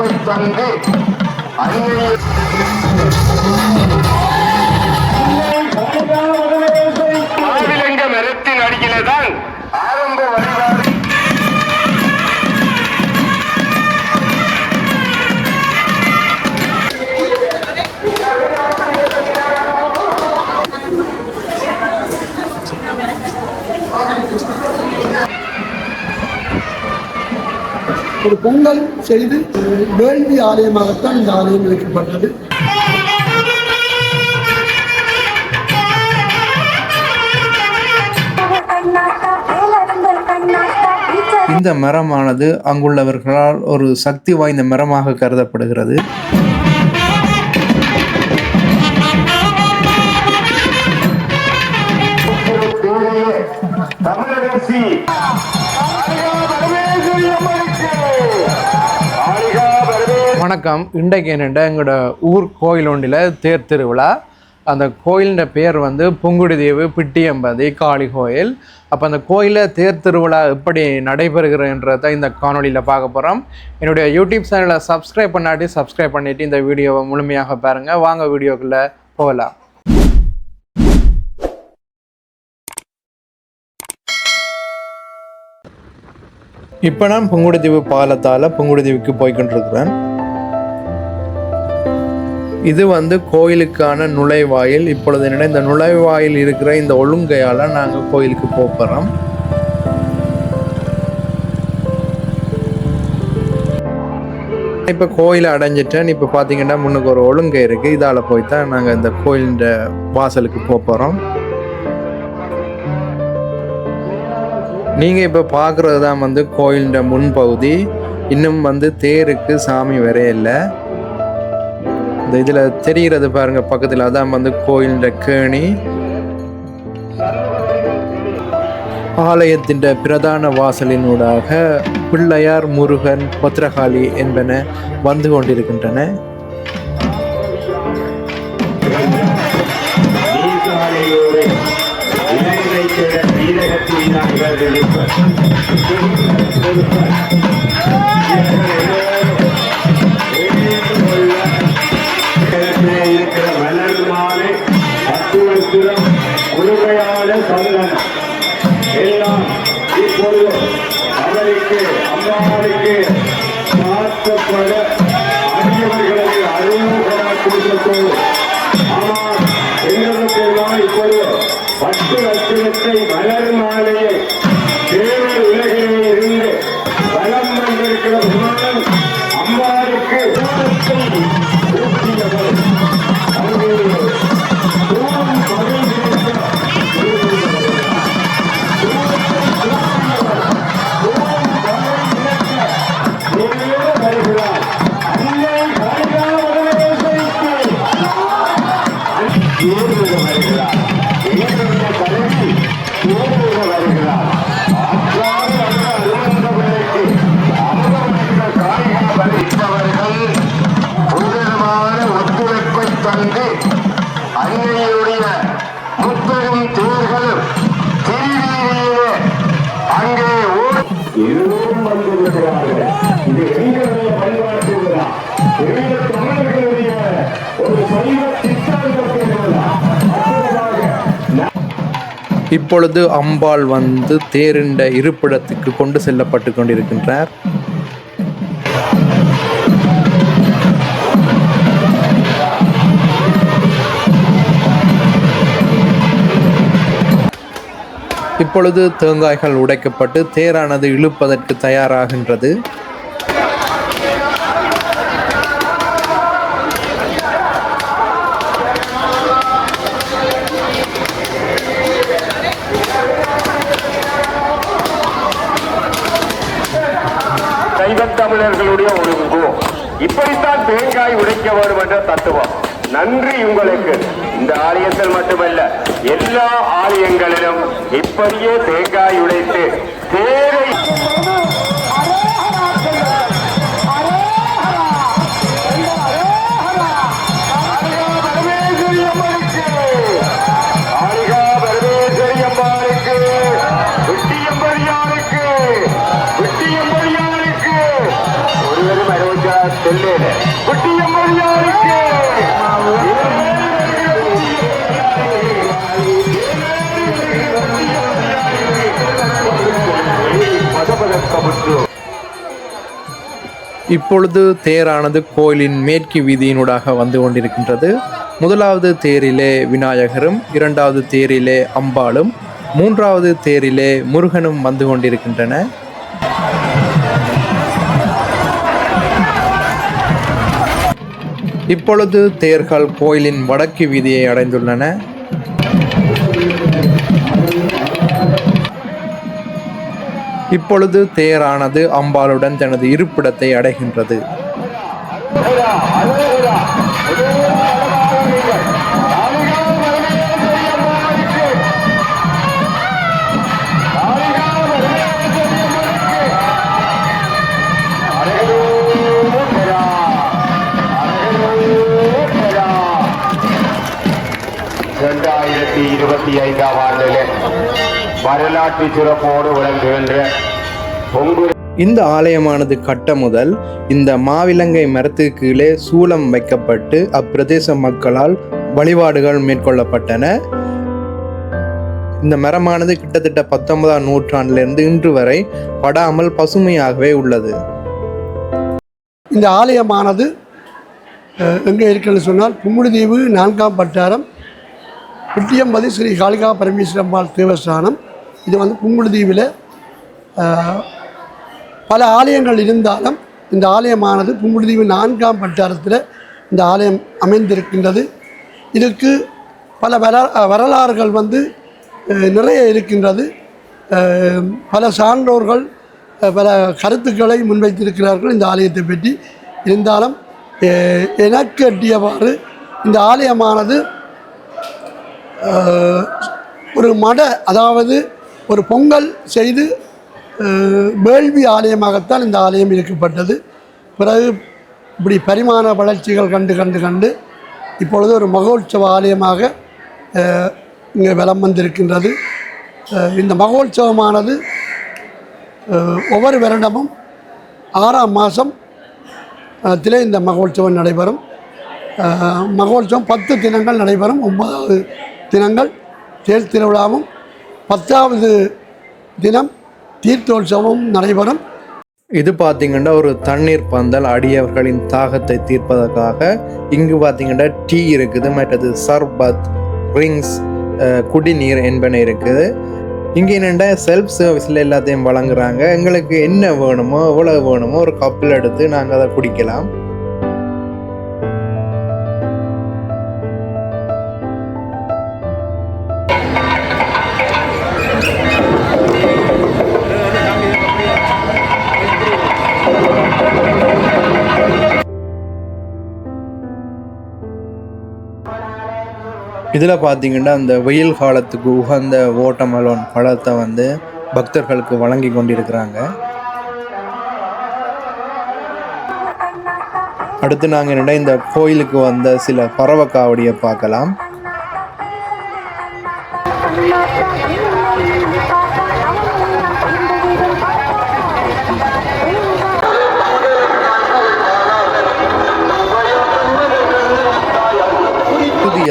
ஒத்துழைப்பை தந்து அன்னையை மாவிலங்க மரத்தின் அடியிலே ஒரு பொங்கல் செய்து வேள்வி ஆலயமாகத்தான் இந்த ஆலயம் டீச்சர் இந்த மரமானது அங்குள்ளவர்களால் ஒரு சக்தி வாய்ந்த மரமாக கருதப்படுகிறது. தமிழரசி வணக்கம். இன்றைக்கு என்னென்ன? எங்களோட ஊர் கோயில் ஒன்றில் தேர் திருவிழா. அந்த கோயிலின் பேர் வந்து புங்குடுதீவு பிட்டியம்பதி காளி கோயில். அப்போ அந்த கோயிலில் தேர் திருவிழா எப்படி நடைபெறுகிறன்றதை இந்த காணொளியில் பார்க்க போகிறோம் என்னுடைய யூடியூப் சேனலை சப்ஸ்கிரைப் பண்ணாட்டி சப்ஸ்கிரைப் பண்ணிவிட்டு இந்த வீடியோவை முழுமையாக பாருங்கள் வாங்க வீடியோக்குள்ளே போகலாம். இப்போ நான் புங்குடுதீவு பாலத்தால் புங்குடுதீவுக்கு போய்கொண்டிருக்கிறேன் இது வந்து கோயிலுக்கான நுழைவாயில். இப்பொழுது என்னடா இந்த நுழைவாயில் இருக்கிற இந்த ஒழுங்கையால் நாங்கள் கோயிலுக்கு போகிறோம் இப்போ கோயிலை அடைஞ்சிட்டேன். இப்போ பார்த்தீங்கன்னா முன்னுக்கு ஒரு ஒழுங்கை இருக்குது இதால் போய் தான் நாங்கள் இந்த கோயிலின் வாசலுக்கு போகிறோம் நீங்கள் இப்போ பார்க்குறது தான் வந்து கோயிலின் முன்பகுதி. இன்னும் வந்து தேருக்கு சாமி வரையில்லை இந்த இதில் தெரிகிறது பாருங்கள் பக்கத்தில். அதான் வந்து கோயிலின் கேணி. ஆலயத்தின் பிரதான வாசலினூடாக பிள்ளையார் முருகன் பத்ரகாளி என்பன வந்து கொண்டிருக்கின்றன. வீரகத்தின் மலர் மாலையை தேவர் உலகிலே இருந்து வலம் வந்திருக்கிற புராணம் அம்மாவுக்கு Yeah. இப்பொழுது அம்பாள் வந்து தேரிண்ட இருப்பிடத்துக்கு கொண்டு செல்லப்பட்டு கொண்டிருக்கின்றார். இப்பொழுது தேங்காய்கள் உடைக்கப்பட்டு தேரானது இழுப்பதற்கு தயாராகின்றது. தமிழர்களுடைய ஒழுங்கு. இப்படித்தான் தேங்காய் உடைக்க வேண்டும் என்ற தத்துவம். நன்றி உங்களுக்கு. இந்த ஆலயத்தில் மட்டுமல்ல எல்லா ஆலயங்களிலும் இப்படியே தேங்காய் உடைத்து தேரை இப்பொழுது தேரானது கோயிலின் மேற்கு வீதியினூடாக வந்து கொண்டிருக்கின்றது. முதலாவது தேரிலே விநாயகரும் இரண்டாவது தேரிலே அம்பாளும் மூன்றாவது தேரிலே முருகனும் வந்து கொண்டிருக்கின்றன. இப்பொழுது தேர்கள் கோயிலின் வடக்கு வீதியை அடைந்துள்ளன. இப்பொழுது தேரானது அம்பாளுடன் தனது இருப்பிடத்தை அடைகின்றது. இருபத்தி ஐந்தாம் ஆண்டிலே வரலாற்று சிறப்போடு விளங்குகின்ற பொங்கு இந்த ஆலயமானது கட்ட முதல் இந்த மாவிலங்கை மரத்துக்கு கீழே சூலம் வைக்கப்பட்டு அப்பிரதேச மக்களால் வழிபாடுகள் மேற்கொள்ளப்பட்டன. இந்த மரமானது கிட்டத்தட்ட பத்தொன்பதாம் நூற்றாண்டிலிருந்து இன்று வரை படாமல் பசுமையாகவே உள்ளது. இந்த ஆலயமானது எங்கே இருக்குன்னு சொன்னால் புங்குடுதீவு நான்காம் பட்டாரம் விட்டியம்பதி ஸ்ரீ காளிகா பரமேஸ்வரம்பாள் தேவஸ்தானம். இது வந்து புங்குடுதீவில் பல ஆலயங்கள் இருந்தாலும் இந்த ஆலயமானது புங்குடுதீவு நான்காம் வட்டாரத்தில் இந்த ஆலயம் அமைந்திருக்கின்றது. இதுக்கு பல வர வரலாறுகள் வந்து நிறைய இருக்கின்றது. பல சான்றோர்கள் பல கருத்துக்களை முன்வைத்திருக்கிறார்கள் இந்த ஆலயத்தை பற்றி. இருந்தாலும் எனக்கு எட்டியவாறு இந்த ஆலயமானது ஒரு மட அதாவது ஒரு பொங்கல் செய்து வேள்வி ஆலயமாகத்தான் இந்த ஆலயம் இருக்கப்பட்டது பிறகு இப்படி பரிமாண வளர்ச்சிகள் கண்டு கண்டு கண்டு இப்பொழுது ஒரு மகோற்சவ ஆலயமாக இங்கே வலம் வந்திருக்கின்றது. இந்த மகோற்சவமானது ஒவ்வொரு வருடமும் ஆறாம் மாதம் திலே இந்த மகோற்சவம் நடைபெறும். மகோத்சவம் மகோற்சவம் பத்து தினங்கள் நடைபெறும். ஒன்பதாவது தினங்கள் தேர் திருவிழாவும் பத்தாவது தினம் தீர்த்தோற்சவமும் நடைபெறும். இது பார்த்தீங்கன்னா ஒரு தண்ணீர் பந்தல் அடியவர்களின் தாகத்தை தீர்ப்பதற்காக. இங்கு பார்த்தீங்கன்னா டீ இருக்குது மற்றது சர்பத் ரிங்ஸ் குடிநீர் என்பன இருக்குது. இங்கே என்னென்னா செல்ஃப் சர்வீஸில் எல்லாத்தையும் வழங்குறாங்க. எங்களுக்கு என்ன வேணுமோ எவ்வளோ வேணுமோ ஒரு கப்பில் எடுத்து நாங்கள் அதை குடிக்கலாம். இதில் பார்த்தீங்கன்னா அந்த வெயில் காலத்துக்கு உகந்த ஓட்டமலோன் பழத்தை வந்து பக்தர்களுக்கு வழங்கி கொண்டிருக்கிறாங்க. அடுத்து நாங்கள் என்னடா இந்த கோயிலுக்கு வந்த சில பறவை காவடியை பார்க்கலாம்.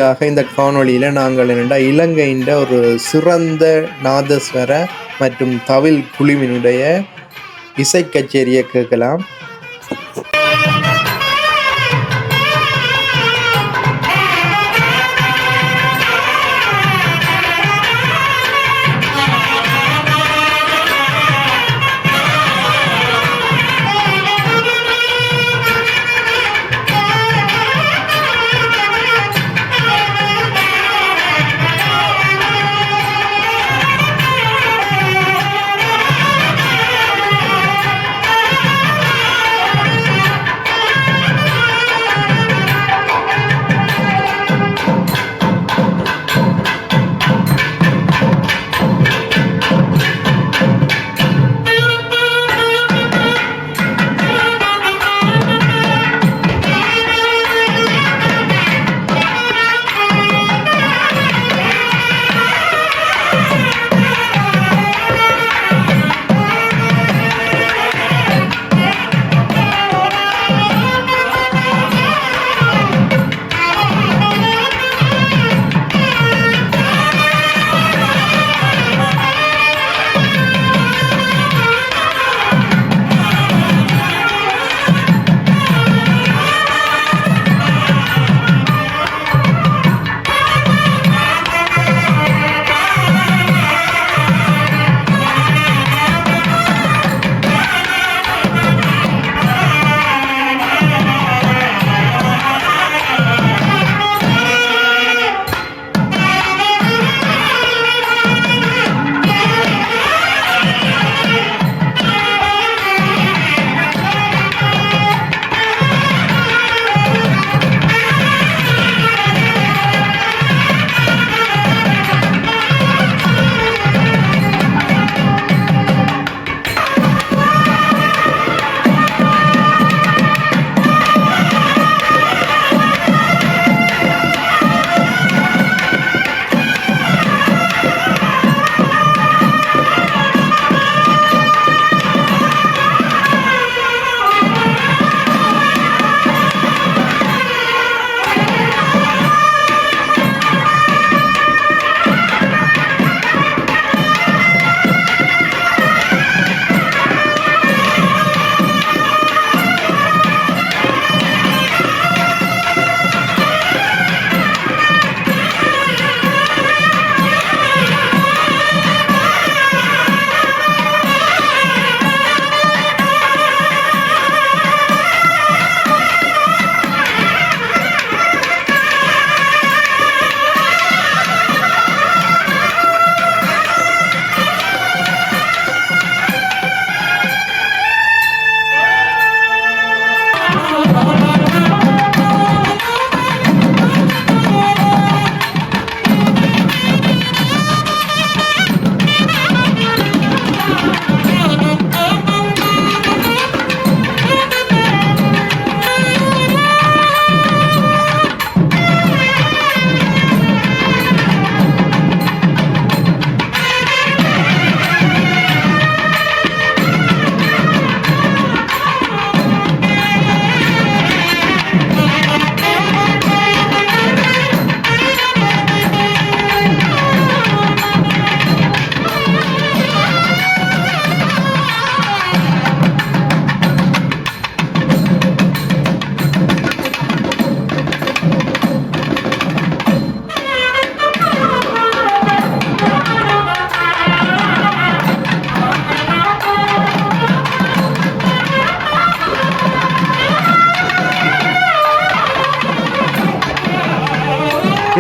இறுதியாக இந்த காணொளியில் நாங்கள் என்னடா இலங்கையின் ஒரு சிறந்த நாதஸ்வர மற்றும் தவில் குழுவினுடைய இசை கச்சேரியை கேட்கலாம்.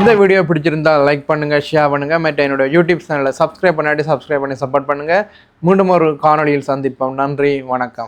இந்த வீடியோ பிடிச்சிருந்தா லைக் பண்ணுங்கள் ஷேர் பண்ணுங்கள் மற்ற என்னோட யூடியூப் சேனலை சப்ஸ்கிரைப் பண்ணாட்டி சப்ஸ்கிரைப் பண்ணி சப்போர்ட் பண்ணுங்கள் மீண்டும் ஒரு காணொளியில் சந்திப்போம். நன்றி வணக்கம்.